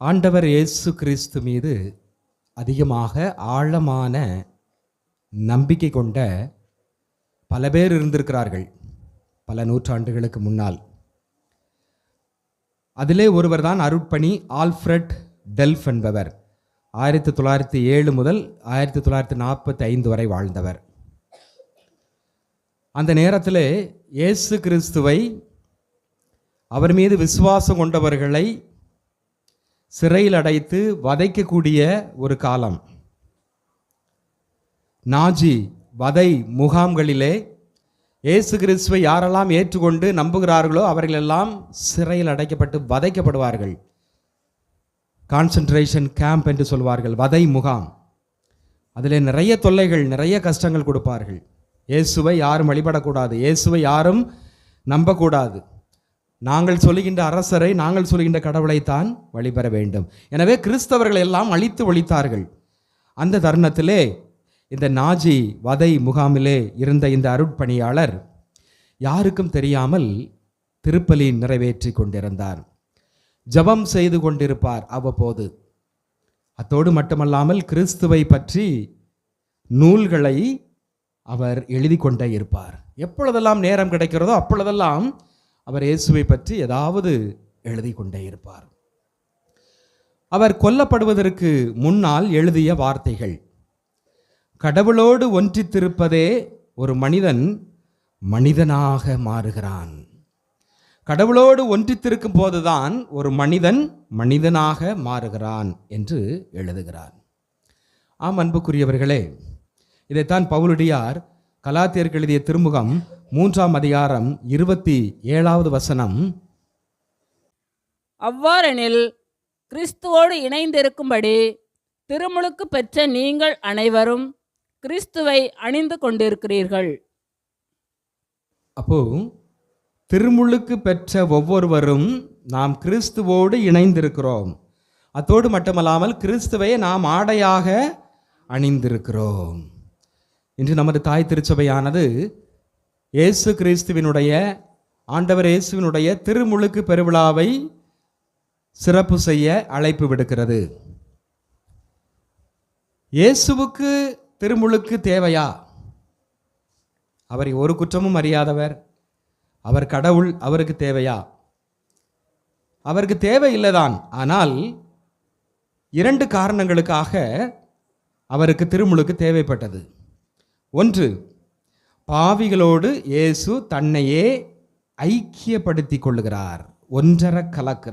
ஆண்டவர் இயேசு கிறிஸ்து மீது அதிகமாக ஆழமான நம்பிக்கை கொண்ட பல பேர் இருந்திருக்கிறார்கள் பல நூற்றாண்டுகளுக்கு முன்னால். அதிலே ஒருவர் தான் அருட்பணி ஆல்ஃப்ரட் டெல்ஃப் என்பவர். ஆயிரத்தி தொள்ளாயிரத்தி ஏழு முதல் ஆயிரத்தி தொள்ளாயிரத்தி நாற்பத்தி ஐந்து வரை வாழ்ந்தவர். அந்த நேரத்தில் இயேசு கிறிஸ்துவை அவர் மீது விசுவாசம் கொண்டவர்களை சிறையில் அடைத்து வதைக்கக்கூடிய ஒரு காலம். நாஜி வதை முகாம்களிலே இயேசு கிறிஸ்துவை யாரெல்லாம் ஏற்றுக்கொண்டு நம்புகிறார்களோ அவர்களெல்லாம் சிறையில் அடைக்கப்பட்டு வதைக்கப்படுவார்கள். கான்சன்ட்ரேஷன் கேம்ப் என்று சொல்வார்கள் வதை முகாம். அதில் நிறைய தொல்லைகள் நிறைய கஷ்டங்கள் கொடுப்பார்கள். இயேசுவை யாரும் வழிபடக்கூடாது இயேசுவை யாரும் நம்பக்கூடாது. நாங்கள் சொல்லுகின்ற அரசரை நாங்கள் சொல்லுகின்ற கடவுளைத்தான் வழிபெற வேண்டும். எனவே கிறிஸ்தவர்கள் எல்லாம் அழித்து ஒழித்தார்கள். அந்த தருணத்திலே இந்த நாஜி வதை முகாமிலே இருந்த இந்த அருட்பணியாளர் யாருக்கும் தெரியாமல் திருப்பலி நிறைவேற்றி கொண்டிருந்தார். ஜெபம் செய்து கொண்டிருப்பார் அவ்வப்போது. அத்தோடு மட்டுமல்லாமல் கிறிஸ்துவை பற்றி நூல்களை அவர் எழுதி கொண்டே இருப்பார். எப்பொழுதெல்லாம் நேரம் கிடைக்கிறதோ அப்பொழுதெல்லாம் அவர் இயேசுவை பற்றி ஏதாவது எழுதி கொண்டே இருப்பார். அவர் கொல்லப்படுவதற்கு முன்னால் எழுதிய வார்த்தைகள் கடவுளோடு ஒன்றித்திருப்பதே ஒரு மனிதன் மனிதனாக மாறுகிறான். கடவுளோடு ஒன்றித்திருக்கும் போதுதான் ஒரு மனிதன் மனிதனாக மாறுகிறான் என்று எழுதுகிறார். ஆம் அன்புக்குரியவர்களே இதைத்தான் பவுலடியார் கலாத்தியருக்கு எழுதிய திருமுகம் மூன்றாம் அதிகாரம் இருபத்தி ஏழாவது வசனம். அவ்வாறெனில் கிறிஸ்துவோடு இணைந்திருக்கும்படி திருமுழுக்கு பெற்ற நீங்கள் அனைவரும் கிறிஸ்துவை அணிந்து கொண்டிருக்கிறீர்கள். அப்போ திருமுழுக்கு பெற்ற ஒவ்வொருவரும் நாம் கிறிஸ்துவோடு இணைந்திருக்கிறோம். அத்தோடு மட்டுமல்லாமல் கிறிஸ்துவை நாம் ஆடையாக அணிந்திருக்கிறோம். இன்று நமது தாய் திருச்சபையானது இயேசு கிறிஸ்துவினுடைய ஆண்டவர் இயேசுவினுடைய திருமுழுக்கு பெருவிழாவை சிறப்பு செய்ய அழைப்பு விடுக்கிறது. இயேசுவுக்கு திருமுழுக்கு தேவையா? அவரை ஒரு குற்றமும் அறியாதவர். அவர் கடவுள் அவருக்கு தேவையா? அவருக்கு தேவையில்லைதான் ஆனால் இரண்டு காரணங்களுக்காக அவருக்கு திருமுழுக்கு தேவைப்பட்டது. ஒன்று பாவிகளோடு இயேசு தன்னையே ஐக்கியப்படுத்திக் கொள்ளுகிறார் ஒன்றர கலக்கிறார்.